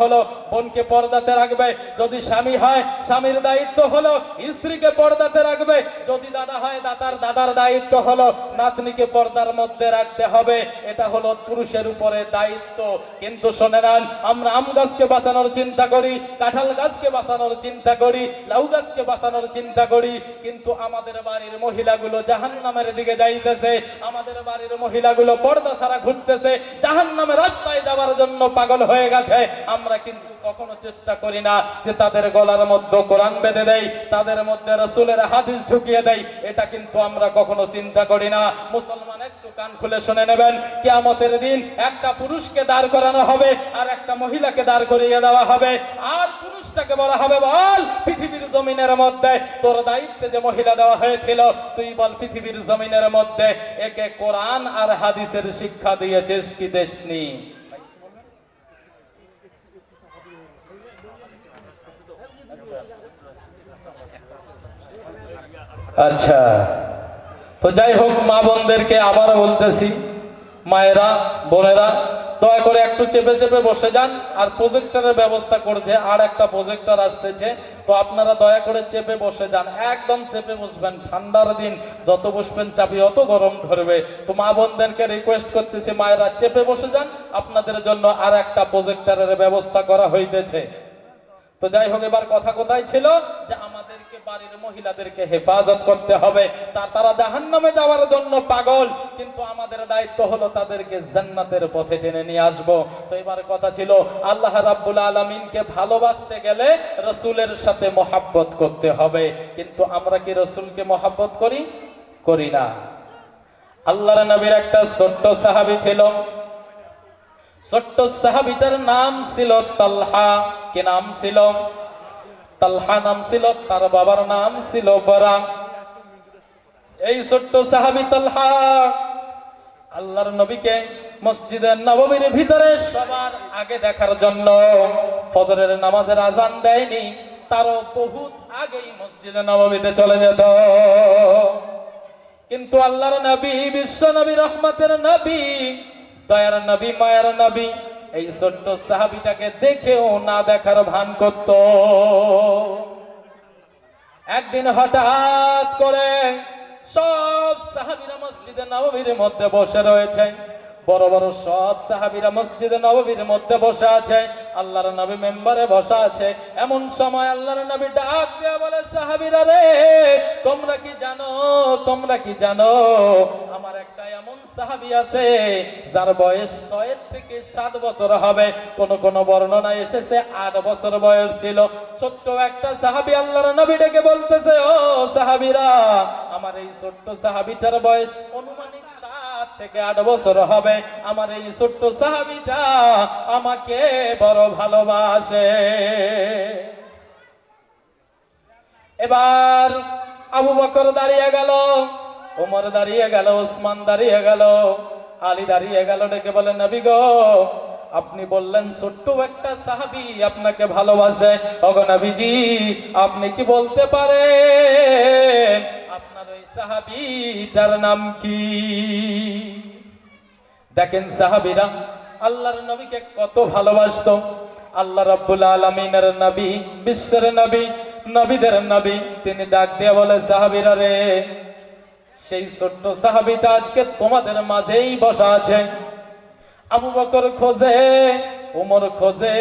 হলো, বোনকে পর্দাতে রাখবে। যদি স্বামী হয়, স্বামীর দায়িত্ব হলো স্ত্রীকে পর্দাতে রাখবে। যদি দাদা হয় দাদার দাদার দায়িত্ব হলো নাতনিকে পর্দার মধ্যে রাখতে হবে। এটা হলো পুরুষের উপরে দায়িত্ব। কিন্তু শোনে নেন আমরা আম গাছকে বাঁচানোর চিন্তা করি, কাঁঠাল গাছকে বাঁচানোর চিন্তা করি, লাউ গাছকে বাঁচানোর চিন্তা করি, কিন্তু আমাদের বাড়ির মহিলাগুলো জাহান নামের দিকে যাইতেছে। আমাদের বাড়ির মহিলাগুলো পর্দা ছাড়া ঘুরতেছে। জাহান নামে রাস্তায় যাওয়ার জন্য পাগল হয়ে গেছে। আমরা কিন্তু কখনো চেষ্টা করি না যে তাদের গলার মধ্যে কোরআন বেঁধে দেয় তাদের মধ্যে রসুলের হাদিস ঢুকিয়ে দেয় এটা কিন্তু আমরা কখনো চিন্তা করি না। মুসলমান একটু কান খুলে শুনে নেবেন, কিয়ামতের দিন একটা পুরুষকে দাঁড় করানো হবে আর একটা মহিলাকে দাঁড় করিয়ে দেওয়া হবে। আর পুরুষটাকে বলা হবে, বল পৃথিবীর জমিনের মধ্যে, তোর দায়িত্বে যে মহিলা দেওয়া হয়েছিল, তুই বল পৃথিবীর জমিনের মধ্যে একে কোরআন আর হাদিসের শিক্ষা দিয়েছিস কি দেশনি আচ্ছা। তো যাই হোক, মা বোনদেরকে আবার বলতেছি, মায়েরা, বোনেরা, দয়া করে একটু চেপে চেপে বসে যান আর প্রজেক্টরের ব্যবস্থা করছে আর একটা প্রজেক্টর আসতেছে। তো আপনারা দয়া করে চেপে বসে যান, একদম চেপে বসবেন, ঠান্ডার দিন যত বসবেন চাপি অত গরম ধরবে। তো মা বোনদেরকে রিকোয়েস্ট করতেছি, মায়েরা চেপে বসে যান, আপনাদের জন্য আর একটা প্রজেক্টরের ব্যবস্থা করা হইতেছে। তো যাই হোক, এবার কথা কোথায় ছিল? যে বাড়ির মহিলাদেরকে হেফাজত করতে হবে। তা তারা জাহান নামে যাওয়ার জন্য পাগল, কিন্তু আমাদের দায়িত্ব হলো তাদেরকে জান্নাতের পথে টেনে নিয়ে আসব। তো এবার কথা ছিল, আল্লাহ রাব্বুল আলমিনকে ভালোবাসতে গেলে রসুলের সাথে মহাব্বত করতে হবে। কিন্তু আমরা কি রসুলকে মহাব্বত করি? করি না। আল্লাহর নবীর একটা ছোট্ট সাহাবী ছিল। ছোট্ট সাহাবিটার নাম ছিল তালহা। কি নাম ছিল? তালহা নাম ছিল, তার বাবার নাম ছিল বরা। এই ছোট্ট সাহাবি তালহা, আল্লাহর নবীকে মসজিদের নবমীর ভিতরে সবার আগে দেখার জন্য ফজরের নামাজের আজান দেয়নি, তারও বহুত আগেই মসজিদে নবমীতে চলে যেত। কিন্তু আল্লাহর নবী, বিশ্ব নবী, রহমতের নবী, দয়ার নবী, মায়ার নবী এই ছোট্ট সাহাবিটাকে দেখেও না দেখার ভান করত। একদিন হঠাৎ করে সব সাহাবিরা মসজিদে নবীর মধ্যে বসে রয়েছে। বড় বড় সব সাহাবিরা মসজিদে নববীর মধ্যে বসে আছে, আল্লাহর নবী মেম্বারে বসা আছে। এমন সময় আল্লাহর নবী ডাক দিয়ে বলে, সাহাবিরা রে, তোমরা কি জানো, তোমরা কি জানো, আমার একটা এমন সাহাবি আছে, যার বয়স ছয়ের থেকে সাত বছর হবে। কোন কোন বর্ণনা এসেছে, আট বছর বয়স ছিল। ছোট্ট একটা সাহাবি আল্লাহর নবী ডেকে বলতেছে, ও সাহাবিরা, আমার এই ছোট্ট সাহাবিটার বয়স অনুমানিক সাত থেকে আট বছর হবে। আমার এই ছোট্ট সাহাবিটা আমাকে বড় ভালোবাসে। এবার আবু বকর দাঁড়িয়ে গেল দাঁড়িয়ে গেল দাঁড়িয়ে গেল, আলী দাঁড়িয়ে গেল, ডেকে বলে, নবী গো, আপনি বললেন ছোট্ট একটা সাহাবি আপনাকে ভালোবাসে। ওগো নবীজি, আপনি কি বলতে পারেন? আপনার ওই সাহাবিটার নাম কি? দেখেন সাহাবিরা, আল্লাহর নবীকে কত ভালোবাসতো। আল্লাহ রাব্বুল আলামিনের নবী, বিশ্বের নবী, নবীদের নবী, তিনি ডাক দিয়ে বলে, সাহাবিরা রে, সেই ছোট্ট সাহাবিটা আজকে তোমাদের মাঝেই বসা আছে। আবু বকর খোঁজে, উমর খোঁজে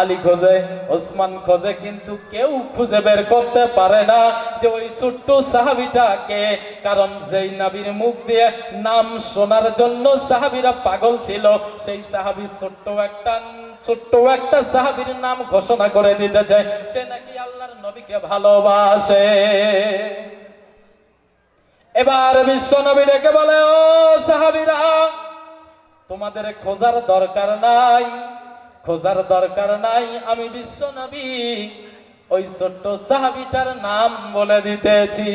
আলী খোঁজে, ওসমান খোঁজে, কিন্তু কেউ খুঁজে বের করতে পারে না যে ওই ছোট্ট সাহাবিটাকে। কারণ যেই নাবির মুখ দিয়ে নাম শোনার জন্য সাহাবিরা পাগল ছিল, সেই সাহাবি ছোট্ট একটা ছোট্ট একটা সাহাবির নাম ঘোষণা করে দিতে চায়, সে নাকি আল্লাহর নবীকে ভালোবাসে। এবার বিশ্ব নবী ডেকে বলে, ও সাহাবিরা, তোমাদের খোঁজার দরকার নাই। খোঁজার দরকার নাই, আমি বিশ্ব নবী। ওই ছোট্ট সাহাবিটার নাম বলে দিতেছি।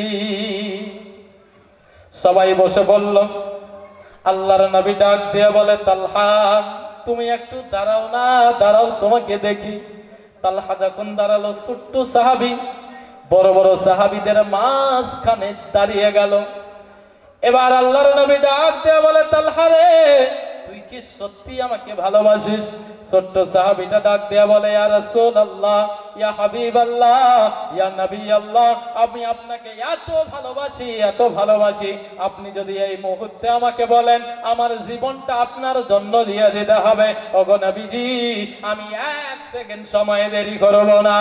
সবাই বসে বলল, আল্লাহর নবী ডাক দিয়ে বলে, তালহা, তুমি একটু দাঁড়াও না, দাঁড়াও তোমাকে দেখি। তালহা যখন দাঁড়াল, ছোট্ট সাহাবি, বড় বড় সাহাবিদের মাঝখানে দাঁড়িয়ে গেল। এবার আল্লাহর নবী ডাক দিয়ে বলে, তালহা রে তুই কি সত্যি আমাকে ভালোবাসিস? ছোট্ট সাহাবিটা ডাক দেয়া বলে, ইয়া রাসূলুল্লাহ, ইয়া হাবিবাল্লাহ, ইয়া নবী আল্লাহ আমি আপনাকে এত ভালোবাসি এত ভালোবাসি। আপনি যদি এই মুহূর্তে আমাকে বলেন, আমার জীবনটা আপনার জন্য দিয়ে দিতে হবে। ওগো নবীজি, আমি এক সেকেন্ড সময় দেরি করব না।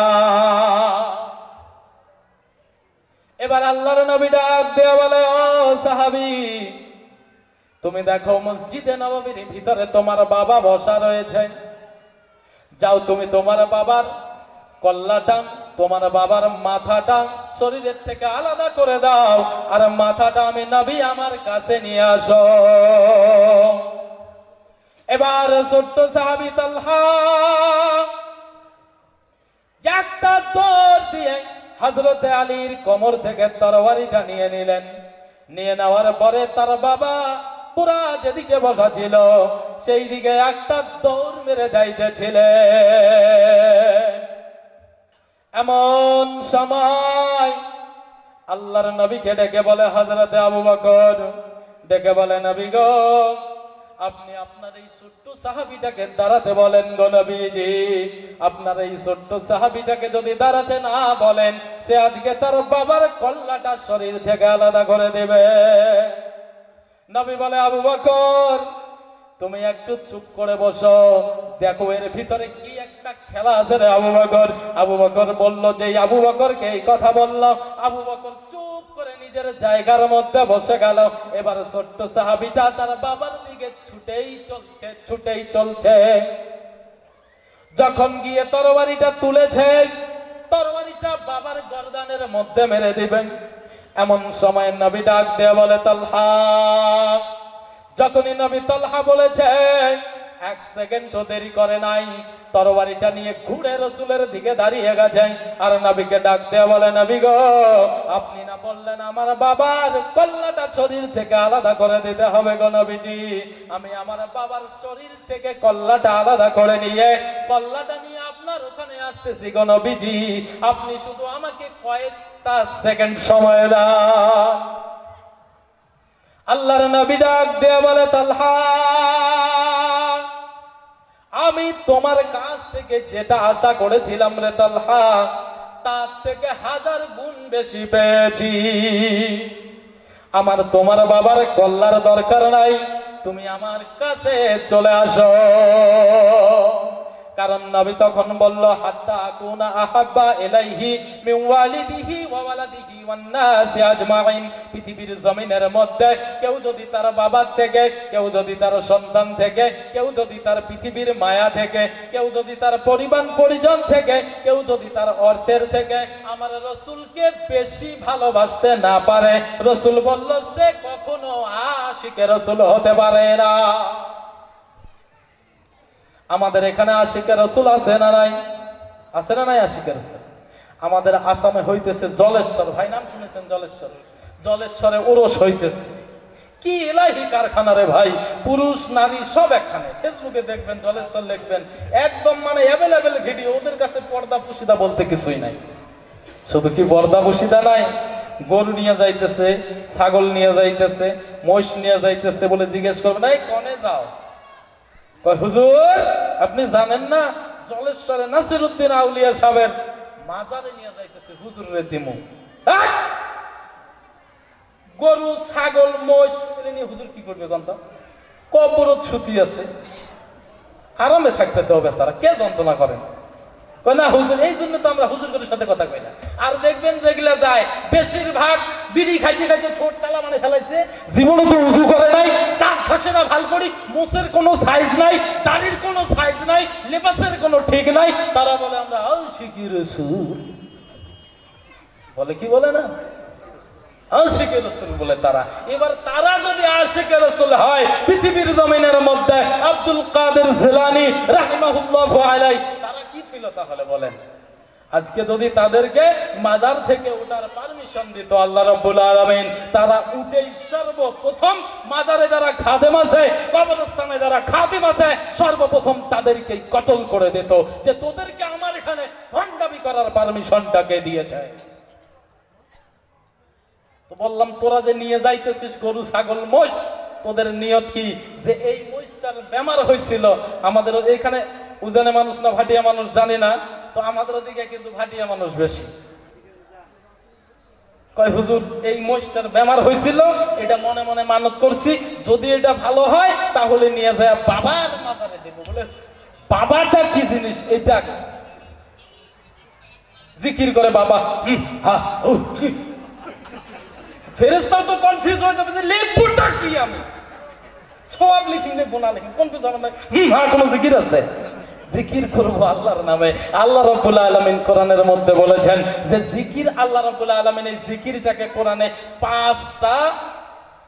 এবার আল্লাহর নবী ডাক দেয়া বলে, ও সাহাবী তুমি দেখো মসজিদে নববীর ভিতরে তোমার বাবা বসা রয়েছে। যাও তুমি তোমার বাবার কল্লাটা তোমার বাবার মাথাটা শরীরের থেকে আলাদা করে দাও, আর মাথাটা আমি নবী আমার কাছে নিয়ে আসো। এবার ছোট্ট সাহাবি তালহা, একটা দৌড় দিয়ে হজরতে আলীর কোমর থেকে তরবারিটা নিয়ে নিলেন। নিয়ে নেওয়ার পরে তার বাবা পুরা যেদিকে বসা ছিল সেই দিকে একটা দৌড় মেরে যাইতেছিলেন এমন সময় আল্লাহর নবীকে ডেকে বলে হজরতে আবু বকর। ডেকে বলে, নবী গো, আপনি আপনার এই ছোট্ট সাহাবিটাকে দাঁড়াতে বলেন গো নবীজি। আপনার এই ছোট্ট সাহাবিটাকে যদি দাঁড়াতে না বলেন, সে আজকে তার বাবার কল্লাটা শরীর থেকে আলাদা করে দেবে। নবী বলে, আবু বকর, তুমি একটু চুপ করে বসো। দেখো এর ভিতরে কি একটা খেলা আছে রে আবু বকর। আবু বকর বলল যে আবু বকরকে এই কথা বলল, আবু বকর চুপ করে নিজের জায়গার মধ্যে বসে গেল। এবার ছোট্ট সাহাবিটা তার বাবার দিকে ছুটেই চলছে ছুটেই চলছে। যখন গিয়ে তরবারিটা তুলেছে, তরবারিটা বাবার গর্দানের মধ্যে মেরে দিবেন। এমন সময় নবী ডাক দেয়া বলে, তালহা। যখনই নবী তালহা বলেছে, এক সেকেন্ড তো দেরি করে নাই। তরবারিটা নিয়ে ঘুরে রসুলের দিকে দাঁড়িয়ে গেছে। আর নবীকে ডাক দেয়া বলে, নবী গো, আপনি না বললেন আমার বাবার কল্লাটা শরীর থেকে আলাদা করে দিতে হবে গো নবীজি। আমি আমার বাবার শরীর থেকে কল্লাটা আলাদা করে নিয়ে কল্লাটা নিয়ে আপনার ওখানে আসতেছি গো নবীজি। আপনি শুধু আমাকে কয়েকটা সেকেন্ড সময় দাও। আল্লাহর নবী ডাক দেয়া বলে, তালহা আমি তোমার কাছ থেকে যেটা আশা করেছিলাম রে তালহা, তার থেকে হাজার গুণ বেশি পেয়েছি। আমার তোমার বাবার কল্লার দরকার নাই, তুমি আমার কাছে চলে আসো। কারণ নবী তখন বলল, হাত্তা কুনা আহাব্বা ইলাইহি মিন ওয়ালিদিহি ওয়া ওয়ালাদিহি ওয়ান নাসি আজমাইন। পৃথিবীর জমিনের মধ্যে কেউ যদি তার বাবার থেকে, কেউ যদি তার সন্তান থেকে, কেউ যদি তার পৃথিবীর মায়া থেকে, কেউ যদি তার পরিবার পরিজন থেকে, কেউ যদি তার অর্থের থেকে, আমার রসুলকে বেশি ভালোবাসতে না পারে। রসুল বলল, সে কখনো আশিকে রসুল হতে পারে না। আমাদের এখানে আশিকের রসুল আছে না নাই? আছে না নাই আশিকের রসুল? আমাদের আসামে হইতেছে জলেশ্বর। ভাই, নাম শুনেছেন জলেশ্বর? জলেশ্বরে ওরস হইতেছে। কি এলাহি কারখানা রে ভাই? পুরুষ, নারী, সব একখানে। ফেসবুকে দেখবেন, জলেশ্বর লিখবেন। একদম মানে অ্যাভেলেবেল ভিডিও ওদের কাছে পর্দা পুশিদা বলতে কিছুই নাই। শুধু কি পর্দা পুশিদা নাই? গরু নিয়ে যাইতেছে, ছাগল নিয়ে যাইতেছে, মহিষ নিয়ে যাইতেছে বলে জিজ্ঞেস করবেন, এই, কনে যাও? হুজুর, আপনি জানেন না জলেশ্বরে নাসির উদ্দিন আউলিয়া সাহেবের মাজারে নিয়ে যাইতেছে হুজুর রে দিমু। গরু, ছাগল মোষ নিয়ে হুজুর কি করবে গন্ত? কবরত সুতি আছে। আরামে থাকতে তো বেচারা কে যন্ত্রণা করেন না হুজুর, এই জন্য তো আমরা হুজুরের সাথে কথা কই না। আর দেখবেন যেগুলা যায়, বেশিরভাগ বিড়ি খাইতে খাইতে ছোট তালা মানে ফেলাইছে জীবনে তো উজু করে নাই দাঁত ঘষে না ভালো করি মুসের কোনো সাইজ নাই, দাড়ির কোনো সাইজ নাই, লেবাসের কোনো ঠিক নাই। তারা বলে, আমরা আও শিখি রসুল। বলে কি বলে না? আশিকে রসুল বলে তারা। এবার তারা যদি আশিকে রসুল হয়, পৃথিবীর জমিনের মধ্যে আব্দুল কাদের জিলানি রাহিমাহুল্লাহু আলাই তারা কি ছিল তাহলে বলেন? আজকে যদি তাদেরকে মাজার থেকে ওঠার পারমিশন দিত, আল্লাহ রাব্বুল আলামিন, তারা উঠেই সর্বপ্রথম মাজারে যারা খাদেম আছে, কবরস্থানে যারা খাদিম আছে, সর্বপ্রথম তাদেরকেই কতল করে দিত যে তোদেরকে আমার এখানে ভণ্ডামি করার পারমিশনটাকে দিয়েছে? তো বললাম, তোরা যে নিয়ে যাইতেছিস গরু, ছাগল মোষ তোদের নিয়ত কি? যে এই মহিষটার বেমার হয়েছিল আমাদের এখানে, উজানে মানুষ না, ভাটিয়া মানুষ জানে না। তো আমাদের ওদিকে কিন্তু ভাটিয়া মানুষ বেশি। কয়, হুজুর, এই মহিষটার বেমার হয়েছিল, এটা মনে মনে মানত করছি, যদি এটা ভালো হয়, তাহলে নিয়ে যায় বাবার মাথারে দেবো। বলে, বাবাটা কি জিনিস? এটা জিকির করে বাবা। ফেরেশতাও তো কনফিউজ হয়ে যাবে যে, লিখবোটা কি আমি? সব লিখি লিখব না লিখি। কনফিউজ হবে না হ্যাঁ কোনো জিকির আছে? জিকির করব আল্লাহর নামে। আল্লাহ রাব্বুল আলামিন কোরআনের মধ্যে বলেছেন যে জিকির আল্লাহ রাব্বুল আলামিন এই জিকিরটাকে কোরআনে পাঁচটা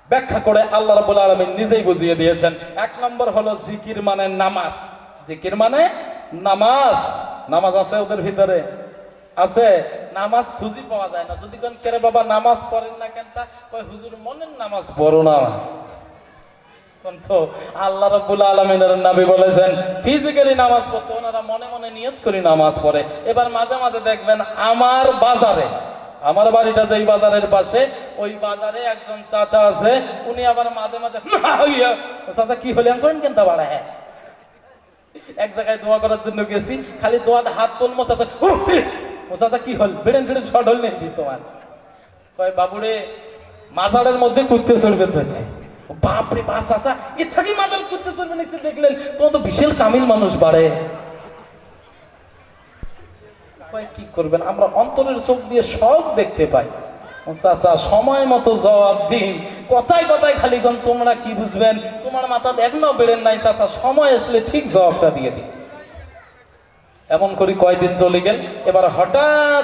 ব্যাখ্যা করে আল্লাহ রাব্বুল আলামিন নিজেই বুঝিয়ে দিয়েছেন। এক নম্বর হলো জিকির মানে নামাজ। জিকির মানে নামাজ। নামাজ আছে ওদের ভিতরে? আছে। নামাজ খুঁজি পাওয়া যায় না। যদি কোন কেরে বাবা, নামাজ পড়েন না কেন? তা হুজুর, মনের নামাজ বড় নামাজ আল্লাহ রাব্বুল আলামিনের নবী বলেছেন ফিজিক্যালি নামাজ পড়তে ওনারা মনে মনে নিয়ত করে নামাজ পড়ে। এবার মাঝে মাঝে দেখবেন আমার বাজারে, আমার বাড়িটা যেই বাজারের পাশে, ওই বাজারে একজন চাচা আছে, উনি আবার মাঝে মাঝে চাচা, কি হলে? করেন কেন বাড়া হ্যাঁ এক জায়গায় দোয়া করার জন্য গেছি, খালি দোয়াতে হাত তুলমো চাচা ও চাচা, কি হল? বেড়েন বেড়েন শর্ট হল নেই তোমার? কয়, বাবুরে, মাজারের মধ্যে কুত্তে চড়বে ধরছে বাপরে, বাস আসা। এ থাকি মাজার কুত্তে চড়বে নাকি দেখলেন, তোমার তো বিশাল কামিল মানুষ বাড়ে। কি করবেন? আমরা অন্তরের চোখ দিয়ে সব দেখতে পাই। চাচা, সময় মতো জবাব দিন। কথায় কথায় খালি গন তোমরা কি বুঝবেন? তোমার মাথা এখনও বেড়েন নাই, চাচা। সময় আসলে ঠিক জবাবটা দিয়ে দিন। এমন করি কয়দিন চলে গেল, এবার হঠাৎ